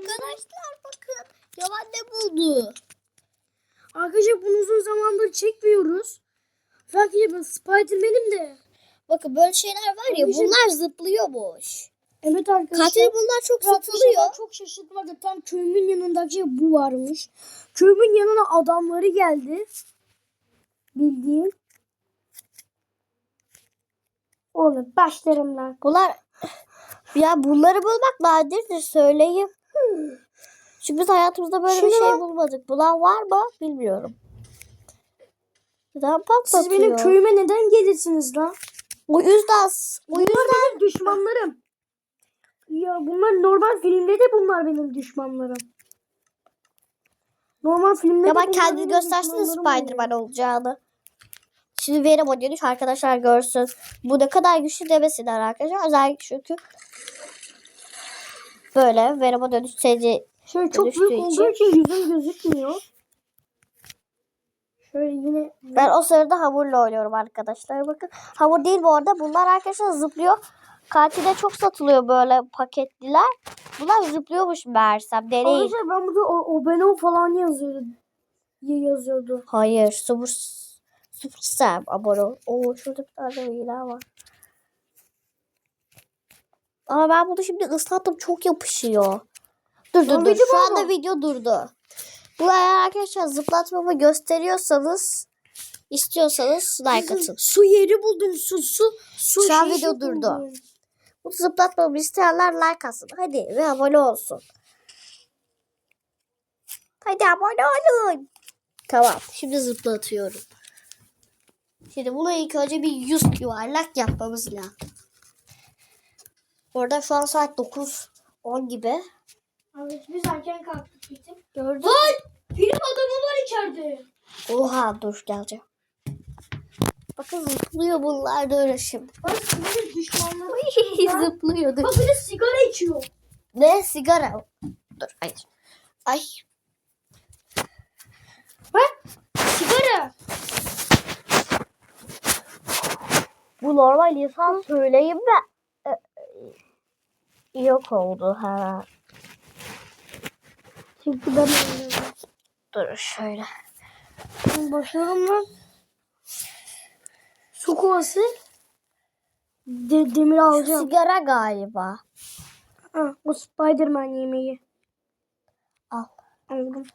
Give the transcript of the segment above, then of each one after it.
Arkadaşlar bakın. Yaman ne buldu? Arkadaşlar bunu uzun zamandır çekmiyoruz. Belki ben Spiderman'im de. Bakın böyle şeyler var ya Arkadaşlar- bunlar zıplıyormuş. Evet arkadaşlar. Katil bunlar çok Arkadaşlar satılıyor. ben çok şaşırdım. Bakın tam köyümün yanındaki şey bu varmış. Köyümün yanına adamları geldi. Bildiğin. Oğlum başlarım lan. Bunlar ya bunları bulmak nadirdir söyleyeyim. Çünkü biz hayatımızda böyle bir Şunu- şey bulmadık. Bulan var mı bilmiyorum. Neden patlatıyor? Siz benim köyüme neden gelirsiniz lan? O yüzden o yüzden benim düşmanlarım. Ya bunlar normal filmde de bunlar benim düşmanlarım. Normal filmde ya de ben düşmanlarım oluyor. Spider-Man olacağını. Şimdi Venom o dönüş arkadaşlar görsün. Bu ne kadar güçlü demesinler arkadaşlar. Özellikle çünkü böyle Venom'a dönüşeceği Şöyle çok büyük olduğu için yüzüm gözükmüyor. Şöyle yine Ben o sırada hamurla oynuyorum arkadaşlar. Bakın hamur değil bu arada. Bunlar arkadaşlar zıplıyor. Kantilde çok satılıyor böyle paketliler. Bunlar zıplıyormuş meğersem. Deneyin. Arkadaşlar ben burada o, o ben o falan yazıyordu. Ya- yazıyordu. Hayır. Sıfır, sıfır sen abone ol. Oo şurada bir tane ilan var. Ama ben bunu şimdi ıslattım. Çok yapışıyor. Dur dur dur. Şu anda video durdu. Bu eğer arkadaşlar zıplatmamı gösteriyorsanız istiyorsanız like atın. Su yeri buldum su su. su Şu an şişesi video durdu. Bu zıplatmamı isteyenler like atsın. Hadi ve abone olsun. Hadi abone olun. Tamam. Şimdi zıplatıyorum. Şimdi bunu ilk önce bir yüz yuvarlak yapmamız lazım. Orada şu an saat 9 10 gibi. Evet, biz erken kalktık gittim. Gördün Lan! Film adamı var içeride. Oha dur geleceğim. Bakın zıplıyor bunlar da öyle şimdi. Bak düşmanlarım. Zıplıyordu. Bak bir de sigara içiyor. Ne sigara? Dur hayır. Ay Bak sigara. Bu normal insan söyleyeyim e, yok oldu ha. Çünkü ben. Dur şöyle. Başlayalım lan. Su kovası. De, demir alacağım. Sigara galiba. Ha, o Spiderman yemeği. Al. Aldım.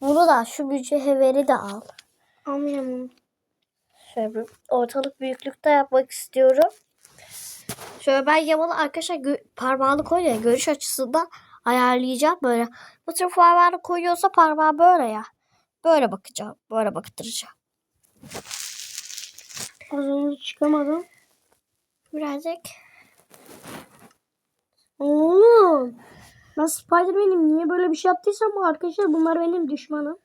Bunu da şu mücevheri de al. Almayamam. Şöyle bir ortalık büyüklükte yapmak istiyorum. Şöyle ben Yaman'ı arkadaşlar parmağını koy ya görüş açısından ayarlayacağım böyle. Bu tür parmağını koyuyorsa parmağı böyle ya. Böyle bakacağım. Böyle baktıracağım. Az önce çıkamadım. Birazcık. Oğlum. Ben Spiderman'im. Niye böyle bir şey yaptıysam bu arkadaşlar bunlar benim düşmanım.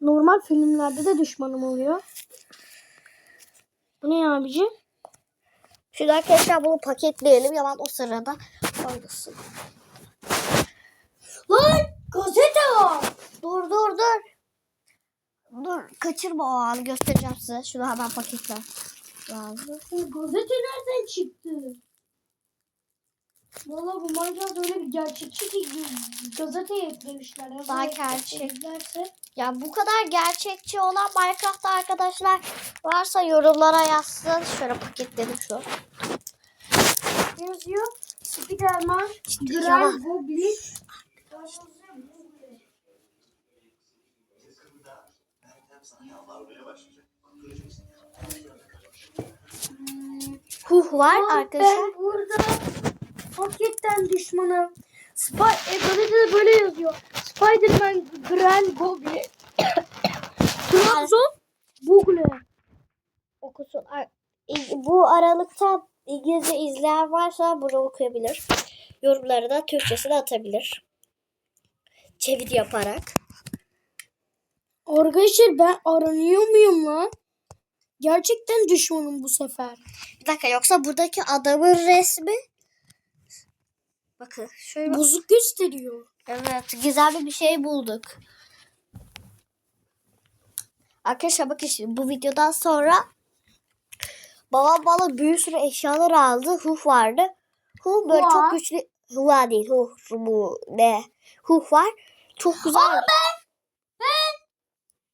Normal filmlerde de düşmanım oluyor. Bu ne abici? Şimdi arkadaşlar bunu paketleyelim. Yaman o sırada oynasın. Lan gazete var. Dur dur dur. Dur kaçırma o anı göstereceğim size. Şunu hemen paketle. Lazım. Bu gazete nereden çıktı? Valla bu Minecraft öyle bir gerçekçi ki gazeteye eklemişler. Daha gerçek. Ya bu kadar gerçekçi olan Minecraft'ta arkadaşlar varsa yorumlara yazsın. Şöyle paketledim şu. Yazıyor? Spiderman. Grand Goblin. Huh var arkadaşlar. Ben burada paketten düşmanım. Spy e, gazetede böyle yazıyor. Spiderman Grand Goblin. Trabzon Google. Okusun. İ- Bu aralıkta İngilizce izleyen varsa bunu okuyabilir. Yorumları da Türkçesini atabilir. Çeviri yaparak. Arkadaşlar ben aranıyor muyum lan? Gerçekten düşmanım bu sefer. Bir dakika yoksa buradaki adamın resmi Bakın şöyle bak- Bozuk gösteriyor. Evet gizemli bir şey bulduk. Arkadaşlar bakın şimdi bu videodan sonra babam bana bir sürü eşyalar aldı. Huh vardı. Huh böyle Huh. çok güçlü Hua değil. Huh. Bu ne? Huh var. Çok güzel.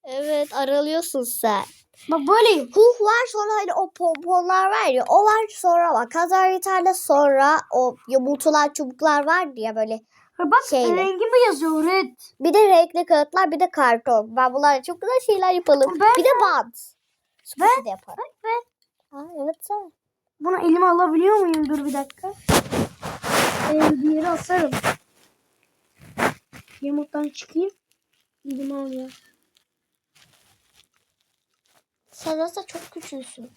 Evet aralıyorsun sen. Bak böyleyim. Huh var sonra hani o pomponlar var ya o var sonra bak kazar tane sonra o yumurtalar çubuklar var diye böyle Ha bak Şeyle. rengi mi yazıyor red? bir de renkli kağıtlar bir de karton. Ben bunlarla çok güzel şeyler yapalım. Ben- bir de bant. Ben, de yaparım. ben. Ha, evet sen. Bunu elime alabiliyor muyum? Dur bir dakika. Ee, bir yere asarım. Yamuktan çıkayım. Elime alıyorum. Sen aslında çok güçlüsün.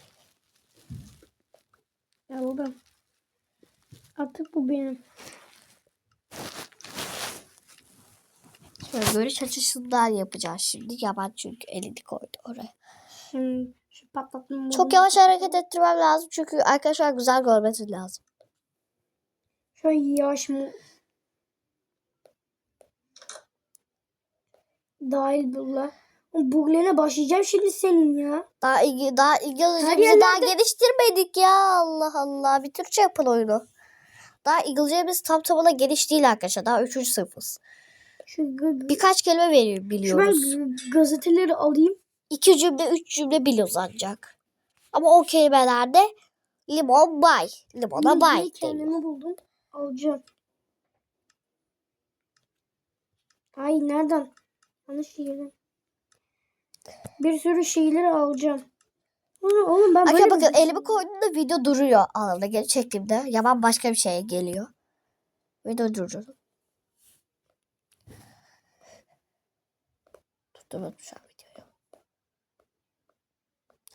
Aldım. Artık bu benim. Şöyle görüş açısından yapacağız şimdi. Yaman çünkü elini koydu oraya. Şimdi şu patlattım. Çok yavaş hareket ettirmem lazım çünkü arkadaşlar güzel görmesi lazım. Şöyle yavaş mı? Dahil bulla. Buglerine başlayacağım şimdi senin ya. Daha ilgi, daha İngilizcemizi daha yerlerde- geliştirmedik ya. Allah Allah. Bir Türkçe yapın oyunu. Daha İngilizcemiz tam tamına geliş değil arkadaşlar. Daha üçüncü sınıfız. Şu, Birkaç kelime verir şu ben biliyoruz. gazeteleri alayım. İki cümle, üç cümle biliyoruz ancak. Ama o kelimelerde limon bay. Limona bay. Kendimi buldum. Alacağım. Ay nereden? Yanlış yerden. Bir sürü şeyleri alacağım. Oğlum, oğlum ben böyle Arkadaşlar bakın bir- elimi koyduğumda video duruyor alanda geri çektiğimde. Yaman başka bir şeye geliyor. Video duruyor. Tutamadım şu an videoyu.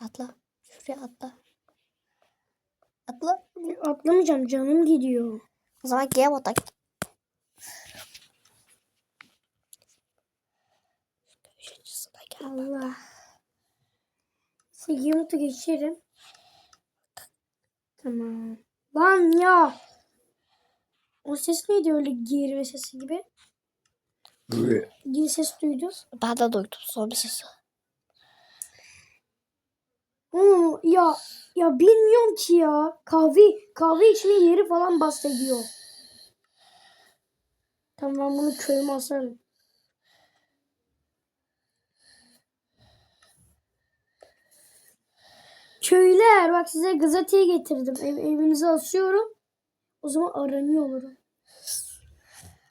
Atla. Şuraya atla. Atla. Atlamayacağım canım gidiyor. O zaman game atak. Görüş açısına gel. Allah. Yumurta geçerim. Tamam. Lan ya. O ses neydi öyle geğirme sesi gibi? Diye ses duydum. Ben de duydum son bir sesi. Oo, ya ya bilmiyorum ki ya. Kahve kahve içme yeri falan bahsediyor. Tamam ben bunu köyüme asarım. Köyler bak size gazeteyi getirdim. Ev, evinize asıyorum. O zaman aranıyor olurum.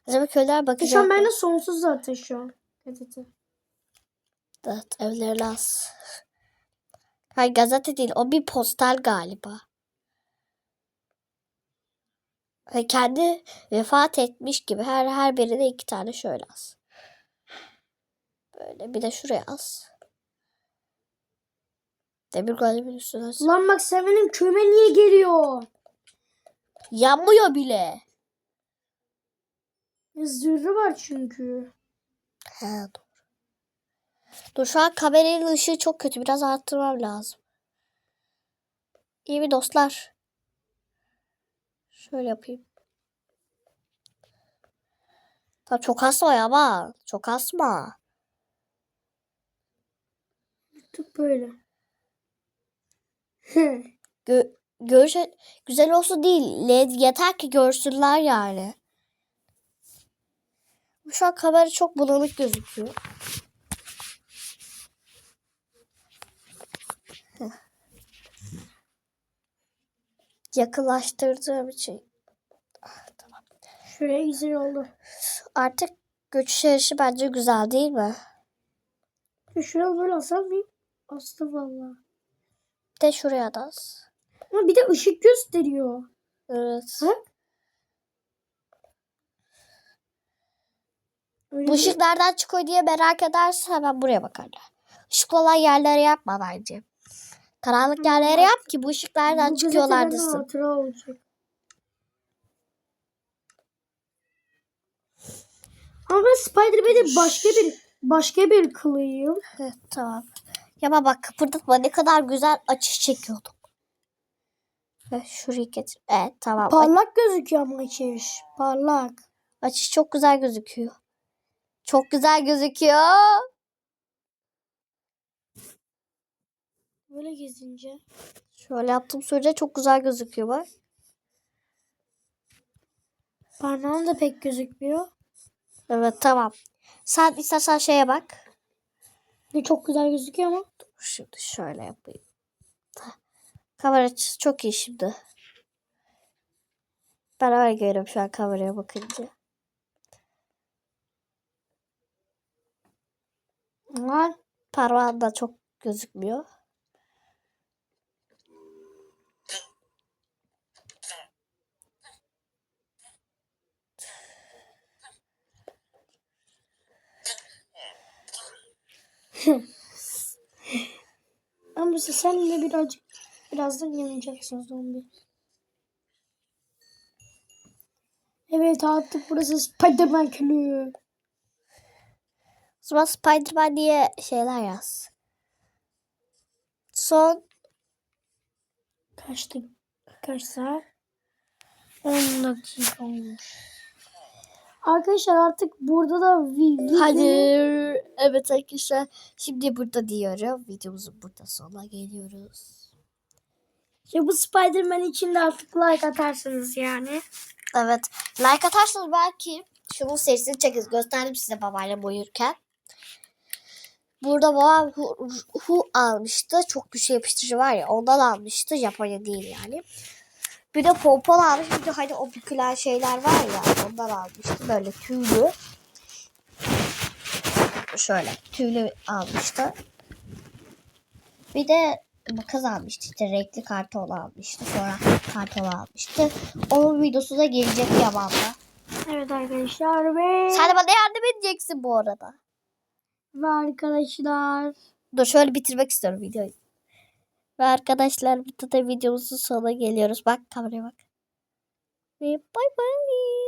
Acaba köyler E bakacak. Şu an bende sonsuz zaten şu an. Gazete. Evet evleri az. Hayır gazete değil o bir postal galiba. Ve kendi vefat etmiş gibi her her birine iki tane şöyle az. Böyle bir de şuraya az. Demir golemin üstüne. Lan bak sen benim köyüme niye geliyor? Yanmıyor bile. Zırhı var çünkü. He doğru. Dur şu an kameranın ışığı çok kötü. Biraz arttırmam lazım. İyi mi dostlar? Şöyle yapayım. Tamam çok asma ya ama. Çok asma. Tık böyle. Gö görüş güzel olsun değil. LED yeter ki görsünler yani. Şu an kamera çok bulanık gözüküyor. Yakınlaştırdığım için. Ah, tamam. Şuraya güzel oldu. Artık göçüş yarışı bence güzel değil mi? Ya Şuraya böyle asar mıyım? Astı valla. De şuraya da az. Ama bir de ışık gösteriyor. Evet. Ha? Öyle Bu ışık nereden çıkıyor diye merak edersen hemen buraya bakarlar. Işıklı olan yerlere yapma bence. Karanlık yerlere yap ki bu ışık nereden bu çıkıyorlar desin. hatıra olacak. Ama ben Spider-Man'in başka bir başka bir kılıyım. Evet, tamam. Ya ama bak kıpırdatma ne kadar güzel açış çekiyordum. Ve şurayı getir. Evet tamam. Parlak gözüküyor ama içeriş. Parlak. Açış çok güzel gözüküyor. Çok güzel gözüküyor. Böyle gezince. Şöyle yaptığım sürece çok güzel gözüküyor bak. Parmağım da pek gözükmüyor. Evet tamam. Sen istersen şeye bak. Ne çok güzel gözüküyor ama. Şimdi şöyle yapayım. Kamera açısı çok iyi şimdi. Öyle görüyorum şu an kameraya bakınca. Ama parmağım da çok gözükmüyor. Ama mesela sen yine birazcık birazdan yanacaksın zombi. Evet artık burası Spiderman külü. O zaman Spiderman diye şeyler yaz. Son Kaçtı? Kaç saat? 10 dakika olmuş. Arkadaşlar artık burada da vi- vi- Hadi. Evet arkadaşlar. Şimdi burada diyorum. Videomuzun burada sonuna geliyoruz. Ya bu Spiderman için de artık like atarsınız yani. Evet. Like atarsanız belki şunun serisini çekeriz. Gösterdim size babayla boyurken. Burada babam hu, hu almıştı. Çok güçlü yapıştırıcı var ya. Ondan almıştı. Japonya değil yani. Bir de pompon almış. Bir de hani o bükülen şeyler var ya. Ondan almıştı. Böyle tüylü. Şöyle tüylü almıştı. Bir de makas almıştı. İşte renkli karton almıştı. Sonra karton almıştı. Onun videosu da gelecek Yaman'da. Evet arkadaşlar ve, Sen de bana yardım edeceksin bu arada. ve arkadaşlar Dur şöyle bitirmek istiyorum videoyu. Ve arkadaşlar burada da videomuzun sonuna geliyoruz. Bak kameraya bak. Ve bay bay.